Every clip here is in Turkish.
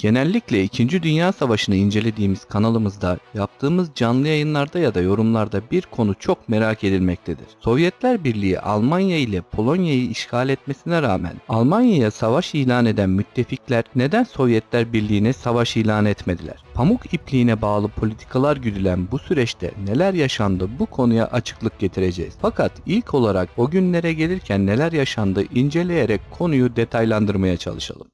Genellikle 2. Dünya Savaşı'nı incelediğimiz kanalımızda yaptığımız canlı yayınlarda ya da yorumlarda bir konu çok merak edilmektedir. Sovyetler Birliği Almanya ile Polonya'yı işgal etmesine rağmen Almanya'ya savaş ilan eden müttefikler neden Sovyetler Birliği'ne savaş ilan etmediler? Pamuk ipliğine bağlı politikalar güdülen bu süreçte neler yaşandı bu konuya açıklık getireceğiz. Fakat ilk olarak o günlere gelirken neler yaşandı inceleyerek konuyu detaylandırmaya çalışalım.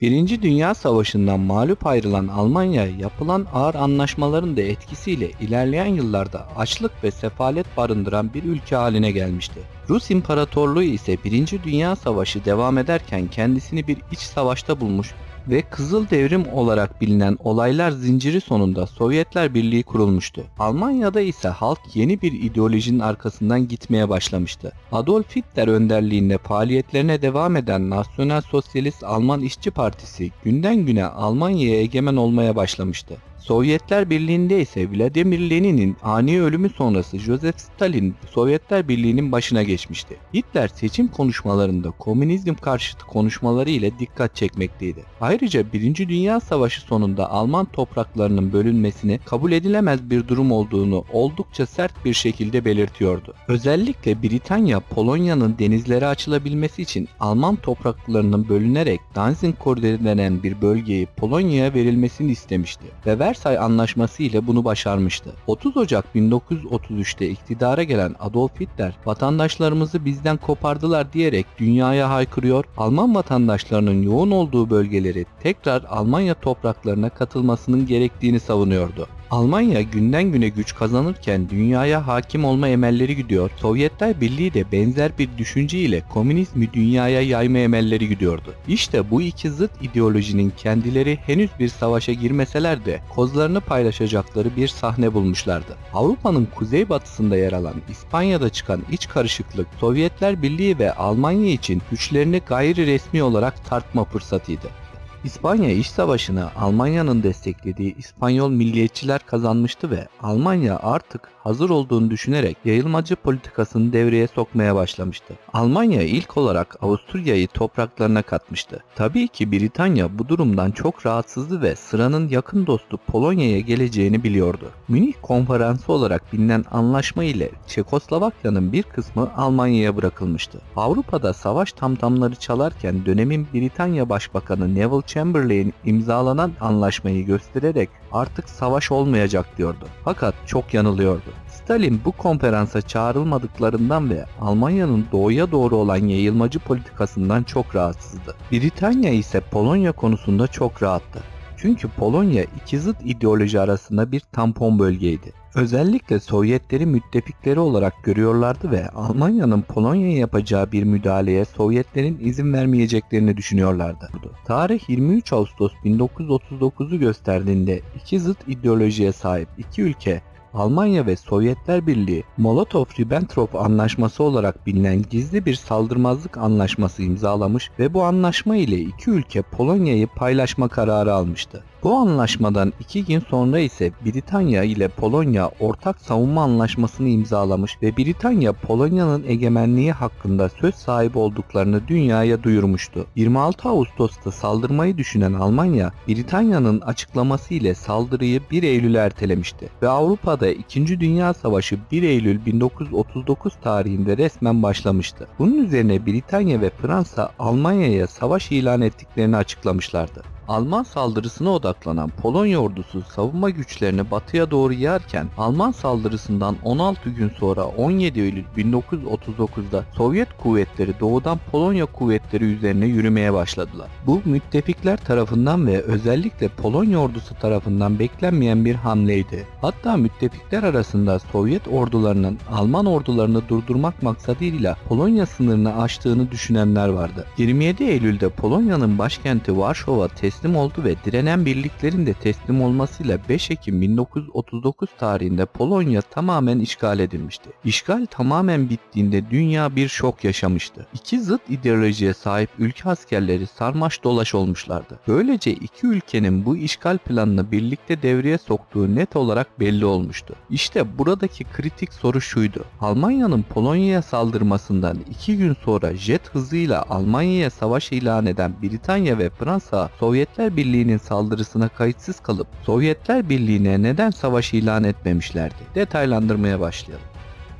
Birinci Dünya Savaşı'ndan mağlup ayrılan Almanya yapılan ağır anlaşmaların da etkisiyle ilerleyen yıllarda açlık ve sefalet barındıran bir ülke haline gelmişti. Rus İmparatorluğu ise Birinci Dünya Savaşı devam ederken kendisini bir iç savaşta bulmuş ve Kızıl Devrim olarak bilinen olaylar zinciri sonunda Sovyetler Birliği kurulmuştu. Almanya'da ise halk yeni bir ideolojinin arkasından gitmeye başlamıştı. Adolf Hitler önderliğinde faaliyetlerine devam eden Nasyonel Sosyalist Alman İşçi Partisi günden güne Almanya'ya egemen olmaya başlamıştı. Sovyetler Birliği'nde ise Vladimir Lenin'in ani ölümü sonrası Joseph Stalin Sovyetler Birliği'nin başına geçmişti. Hitler seçim konuşmalarında komünizm karşıtı konuşmaları ile dikkat çekmekteydi. Ayrıca 1. Dünya Savaşı sonunda Alman topraklarının bölünmesini kabul edilemez bir durum olduğunu oldukça sert bir şekilde belirtiyordu. Özellikle Britanya Polonya'nın denizlere açılabilmesi için Alman topraklarının bölünerek Danzig koridoru denen bir bölgeyi Polonya'ya verilmesini istemişti ve Versay Anlaşması ile bunu başarmıştı. 30 Ocak 1933'te iktidara gelen Adolf Hitler vatandaşlarımızı bizden kopardılar diyerek dünyaya haykırıyor, Alman vatandaşlarının yoğun olduğu bölgeleri tekrar Almanya topraklarına katılmasının gerektiğini savunuyordu. Almanya günden güne güç kazanırken dünyaya hakim olma emelleri gidiyor. Sovyetler Birliği de benzer bir düşünce ile komünizmi dünyaya yayma emelleri gidiyordu. İşte bu iki zıt ideolojinin kendileri henüz bir savaşa girmeseler de kozlarını paylaşacakları bir sahne bulmuşlardı. Avrupa'nın kuzeybatısında yer alan İspanya'da çıkan iç karışıklık Sovyetler Birliği ve Almanya için güçlerini gayri resmi olarak tartma fırsatıydı. İspanya İç Savaşı'nı Almanya'nın desteklediği İspanyol milliyetçiler kazanmıştı ve Almanya artık hazır olduğunu düşünerek yayılmacı politikasını devreye sokmaya başlamıştı. Almanya ilk olarak Avusturya'yı topraklarına katmıştı. Tabii ki Britanya bu durumdan çok rahatsızdı ve sıranın yakın dostu Polonya'ya geleceğini biliyordu. Münih Konferansı olarak bilinen anlaşma ile Çekoslovakya'nın bir kısmı Almanya'ya bırakılmıştı. Avrupa'da savaş tamtamları çalarken dönemin Britanya Başbakanı Neville Chamberlain imzalanan anlaşmayı göstererek artık savaş olmayacak diyordu. Fakat çok yanılıyordu. Stalin bu konferansa çağrılmadıklarından ve Almanya'nın doğuya doğru olan yayılmacı politikasından çok rahatsızdı. Britanya ise Polonya konusunda çok rahattı. Çünkü Polonya iki zıt ideoloji arasında bir tampon bölgeydi. Özellikle Sovyetleri müttefikleri olarak görüyorlardı ve Almanya'nın Polonya'ya yapacağı bir müdahaleye Sovyetlerin izin vermeyeceklerini düşünüyorlardı. Tarih 23 Ağustos 1939'u gösterdiğinde iki zıt ideolojiye sahip iki ülke Almanya ve Sovyetler Birliği Molotov-Ribbentrop anlaşması olarak bilinen gizli bir saldırmazlık anlaşması imzalamış ve bu anlaşma ile iki ülke Polonya'yı paylaşma kararı almıştı. Bu anlaşmadan iki gün sonra ise Britanya ile Polonya ortak savunma anlaşmasını imzalamış ve Britanya Polonya'nın egemenliği hakkında söz sahibi olduklarını dünyaya duyurmuştu. 26 Ağustos'ta saldırmayı düşünen Almanya, Britanya'nın açıklaması ile saldırıyı 1 Eylül'e ertelemişti ve Avrupa'da 2. Dünya Savaşı 1 Eylül 1939 tarihinde resmen başlamıştı. Bunun üzerine Britanya ve Fransa Almanya'ya savaş ilan ettiklerini açıklamışlardı. Alman saldırısına odaklanan Polonya ordusu savunma güçlerini batıya doğru yerken Alman saldırısından 16 gün sonra 17 Eylül 1939'da Sovyet kuvvetleri doğudan Polonya kuvvetleri üzerine yürümeye başladılar. Bu müttefikler tarafından ve özellikle Polonya ordusu tarafından beklenmeyen bir hamleydi. Hatta müttefikler arasında Sovyet ordularının Alman ordularını durdurmak maksadıyla Polonya sınırını aştığını düşünenler vardı. 27 Eylül'de Polonya'nın başkenti Varşova teslim teslim oldu ve direnen birliklerin de teslim olmasıyla 5 Ekim 1939 tarihinde Polonya tamamen işgal edilmişti. İşgal tamamen bittiğinde dünya bir şok yaşamıştı. İki zıt ideolojiye sahip ülke askerleri sarmaş dolaş olmuşlardı. Böylece iki ülkenin bu işgal planını birlikte devreye soktuğu net olarak belli olmuştu. İşte buradaki kritik soru şuydu. Almanya'nın Polonya'ya saldırmasından iki gün sonra jet hızıyla Almanya'ya savaş ilan eden Britanya ve Fransa Sovyetler Birliği'nin saldırısına kayıtsız kalıp Sovyetler Birliği'ne neden savaş ilan etmemişlerdi? Detaylandırmaya başlayalım.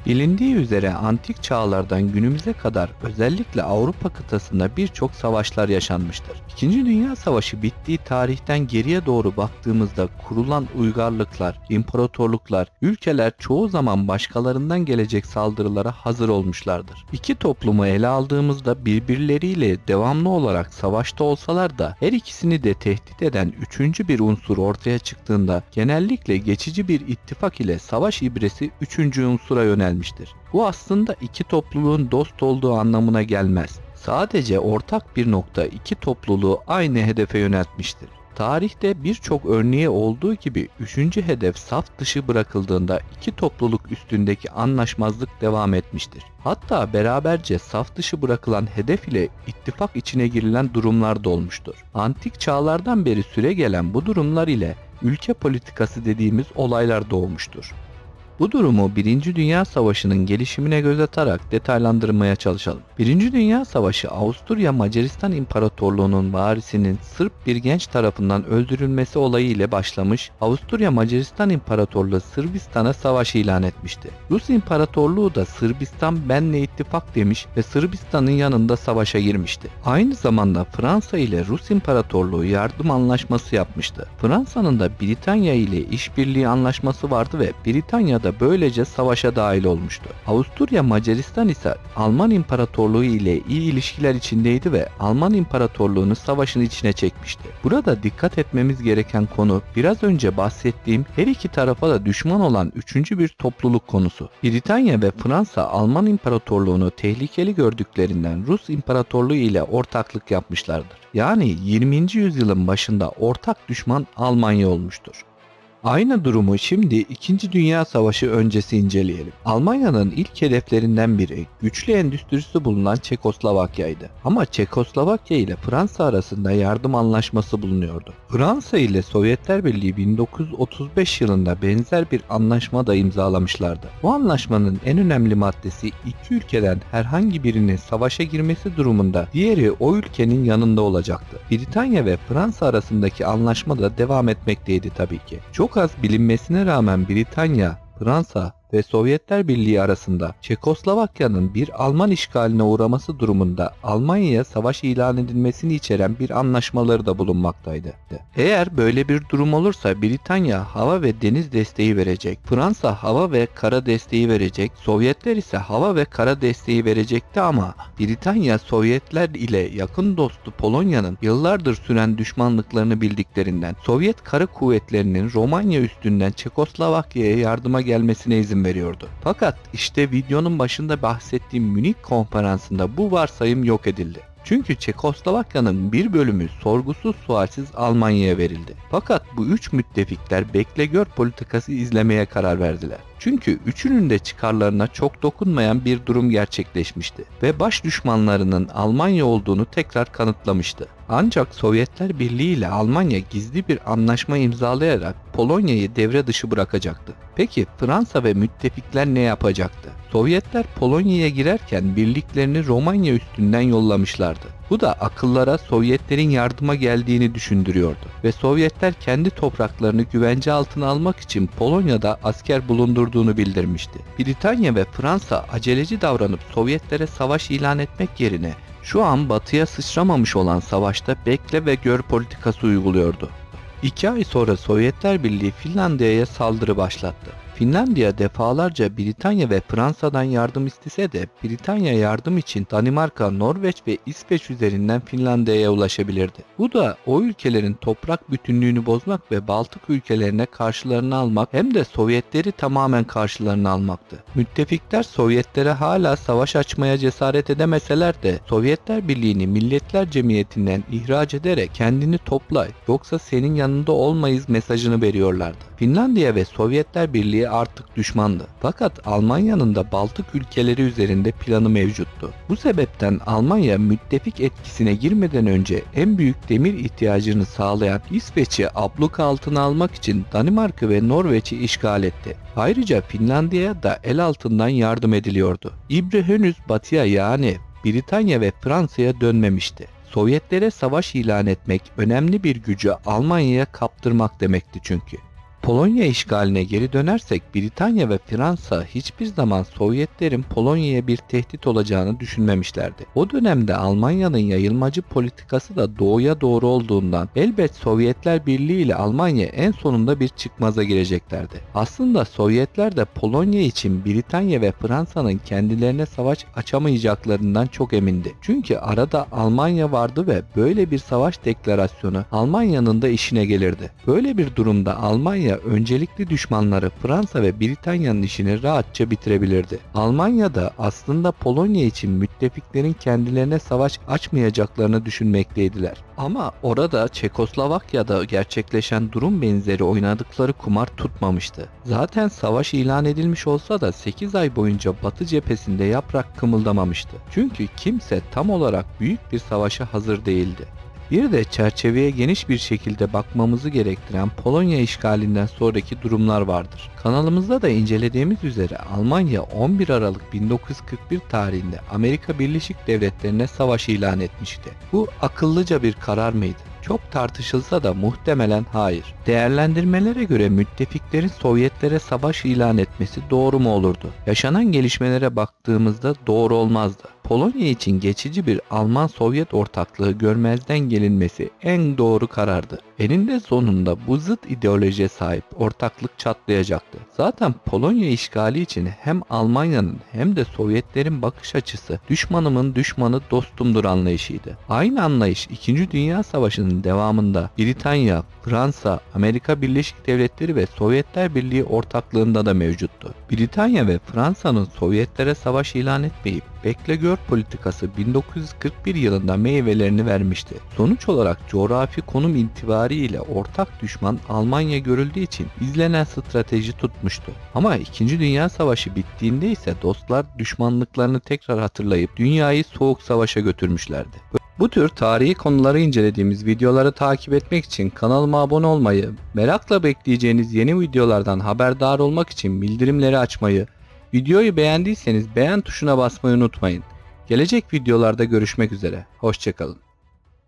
Bilindiği üzere antik çağlardan günümüze kadar özellikle Avrupa kıtasında birçok savaşlar yaşanmıştır. İkinci Dünya Savaşı bittiği tarihten geriye doğru baktığımızda kurulan uygarlıklar, imparatorluklar, ülkeler çoğu zaman başkalarından gelecek saldırılara hazır olmuşlardır. İki toplumu ele aldığımızda birbirleriyle devamlı olarak savaşta olsalar da her ikisini de tehdit eden üçüncü bir unsur ortaya çıktığında genellikle geçici bir ittifak ile savaş ibresi üçüncü unsura yönelmiştir. Bu aslında iki topluluğun dost olduğu anlamına gelmez. Sadece ortak bir nokta iki topluluğu aynı hedefe yöneltmiştir. Tarihte birçok örneği olduğu gibi üçüncü hedef saf dışı bırakıldığında iki topluluk üstündeki anlaşmazlık devam etmiştir. Hatta beraberce saf dışı bırakılan hedef ile ittifak içine girilen durumlar da olmuştur. Antik çağlardan beri süre gelen bu durumlar ile ülke politikası dediğimiz olaylar doğmuştur. Bu durumu 1. Dünya Savaşı'nın gelişimine göz atarak detaylandırmaya çalışalım. 1. Dünya Savaşı Avusturya Macaristan İmparatorluğu'nun varisinin Sırp bir genç tarafından öldürülmesi olayı ile başlamış, Avusturya Macaristan İmparatorluğu Sırbistan'a savaş ilan etmişti. Rus İmparatorluğu da Sırbistan benle ittifak demiş ve Sırbistan'ın yanında savaşa girmişti. Aynı zamanda Fransa ile Rus İmparatorluğu yardım anlaşması yapmıştı. Fransa'nın da Britanya ile işbirliği anlaşması vardı ve Britanya da böylece savaşa dahil olmuştu. Avusturya Macaristan ise Alman İmparatorluğu ile iyi ilişkiler içindeydi ve Alman İmparatorluğunu savaşın içine çekmişti. Burada dikkat etmemiz gereken konu biraz önce bahsettiğim her iki tarafa da düşman olan üçüncü bir topluluk konusu. Britanya ve Fransa Alman İmparatorluğunu tehlikeli gördüklerinden Rus İmparatorluğu ile ortaklık yapmışlardır. Yani 20. yüzyılın başında ortak düşman Almanya olmuştur. Aynı durumu şimdi 2. Dünya Savaşı öncesi inceleyelim. Almanya'nın ilk hedeflerinden biri güçlü endüstrisi bulunan Çekoslovakya'ydı. Ama Çekoslovakya ile Fransa arasında yardım anlaşması bulunuyordu. Fransa ile Sovyetler Birliği 1935 yılında benzer bir anlaşma da imzalamışlardı. Bu anlaşmanın en önemli maddesi iki ülkeden herhangi birinin savaşa girmesi durumunda diğeri o ülkenin yanında olacaktı. Britanya ve Fransa arasındaki anlaşma da devam etmekteydi tabii ki. Çok az bilinmesine rağmen Britanya, Fransa ve Sovyetler Birliği arasında Çekoslovakya'nın bir Alman işgaline uğraması durumunda Almanya'ya savaş ilan edilmesini içeren bir anlaşmaları da bulunmaktaydı. Eğer böyle bir durum olursa Britanya hava ve deniz desteği verecek, Fransa hava ve kara desteği verecek, Sovyetler ise hava ve kara desteği verecekti ama Britanya Sovyetler ile yakın dostu Polonya'nın yıllardır süren düşmanlıklarını bildiklerinden Sovyet kara kuvvetlerinin Romanya üstünden Çekoslovakya'ya yardıma gelmesine izin veriyordu. Fakat işte videonun başında bahsettiğim Münih konferansında bu varsayım yok edildi. Çünkü Çekoslovakya'nın bir bölümü sorgusuz sualsiz Almanya'ya verildi. Fakat bu üç müttefikler bekle gör politikası izlemeye karar verdiler. Çünkü üçünün de çıkarlarına çok dokunmayan bir durum gerçekleşmişti ve baş düşmanlarının Almanya olduğunu tekrar kanıtlamıştı. Ancak Sovyetler Birliği ile Almanya gizli bir anlaşma imzalayarak Polonya'yı devre dışı bırakacaktı. Peki Fransa ve müttefikler ne yapacaktı? Sovyetler Polonya'ya girerken birliklerini Romanya üstünden yollamışlardı. Bu da akıllara Sovyetlerin yardıma geldiğini düşündürüyordu ve Sovyetler kendi topraklarını güvence altına almak için Polonya'da asker bulundurduğunu bildirmişti. Britanya ve Fransa aceleci davranıp Sovyetlere savaş ilan etmek yerine şu an batıya sıçramamış olan savaşta bekle ve gör politikası uyguluyordu. İki ay sonra Sovyetler Birliği Finlandiya'ya saldırı başlattı. Finlandiya defalarca Britanya ve Fransa'dan yardım istese de Britanya yardım için Danimarka, Norveç ve İsveç üzerinden Finlandiya'ya ulaşabilirdi. Bu da o ülkelerin toprak bütünlüğünü bozmak ve Baltık ülkelerine karşılarını almak hem de Sovyetleri tamamen karşılarına almaktı. Müttefikler Sovyetlere hala savaş açmaya cesaret edemeseler de Sovyetler Birliği'ni Milletler Cemiyeti'nden ihraç ederek kendini toplay yoksa senin yanında olmayız mesajını veriyorlardı. Finlandiya ve Sovyetler Birliği artık düşmandı. Fakat Almanya'nın da Baltık ülkeleri üzerinde planı mevcuttu. Bu sebepten Almanya müttefik etkisine girmeden önce en büyük demir ihtiyacını sağlayan İsveç'i abluk altına almak için Danimarka ve Norveç'i işgal etti. Ayrıca Finlandiya'ya da el altından yardım ediliyordu. İbre henüz batıya yani Britanya ve Fransa'ya dönmemişti. Sovyetlere savaş ilan etmek önemli bir gücü Almanya'ya kaptırmak demekti çünkü. Polonya işgaline geri dönersek Britanya ve Fransa hiçbir zaman Sovyetlerin Polonya'ya bir tehdit olacağını düşünmemişlerdi. O dönemde Almanya'nın yayılmacı politikası da doğuya doğru olduğundan elbet Sovyetler Birliği ile Almanya en sonunda bir çıkmaza gireceklerdi. Aslında Sovyetler de Polonya için Britanya ve Fransa'nın kendilerine savaş açamayacaklarından çok emindi. Çünkü arada Almanya vardı ve böyle bir savaş deklarasyonu Almanya'nın da işine gelirdi. Böyle bir durumda Almanya öncelikli düşmanları Fransa ve Britanya'nın işini rahatça bitirebilirdi. Almanya da aslında Polonya için müttefiklerin kendilerine savaş açmayacaklarını düşünmekteydiler. Ama orada Çekoslovakya'da gerçekleşen durum benzeri oynadıkları kumar tutmamıştı. Zaten savaş ilan edilmiş olsa da 8 ay boyunca Batı cephesinde yaprak kımıldamamıştı. Çünkü kimse tam olarak büyük bir savaşa hazır değildi. Bir de çerçeveye geniş bir şekilde bakmamızı gerektiren Polonya işgalinden sonraki durumlar vardır. Kanalımızda da incelediğimiz üzere Almanya 11 Aralık 1941 tarihinde Amerika Birleşik Devletleri'ne savaş ilan etmişti. Bu akıllıca bir karar mıydı? Çok tartışılsa da muhtemelen hayır. Değerlendirmelere göre müttefiklerin Sovyetlere savaş ilan etmesi doğru mu olurdu? Yaşanan gelişmelere baktığımızda doğru olmazdı. Polonya için geçici bir Alman-Sovyet ortaklığı görmezden gelinmesi en doğru karardı. Eninde sonunda bu zıt ideolojiye sahip ortaklık çatlayacaktı. Zaten Polonya işgali için hem Almanya'nın hem de Sovyetlerin bakış açısı düşmanımın düşmanı dostumdur anlayışıydı. Aynı anlayış 2. Dünya Savaşı'nın devamında Britanya, Fransa, Amerika Birleşik Devletleri ve Sovyetler Birliği ortaklığında da mevcuttu. Britanya ve Fransa'nın Sovyetlere savaş ilan etmeyip bekle gör politikası 1941 yılında meyvelerini vermişti. Sonuç olarak coğrafi konum itibariyle ortak düşman Almanya görüldüğü için izlenen strateji tutmuştu. Ama 2. Dünya Savaşı bittiğinde ise dostlar düşmanlıklarını tekrar hatırlayıp dünyayı soğuk savaşa götürmüşlerdi. Bu tür tarihi konuları incelediğimiz videoları takip etmek için kanalıma abone olmayı, merakla bekleyeceğiniz yeni videolardan haberdar olmak için bildirimleri açmayı, videoyu beğendiyseniz beğen tuşuna basmayı unutmayın. Gelecek videolarda görüşmek üzere. Hoşçakalın.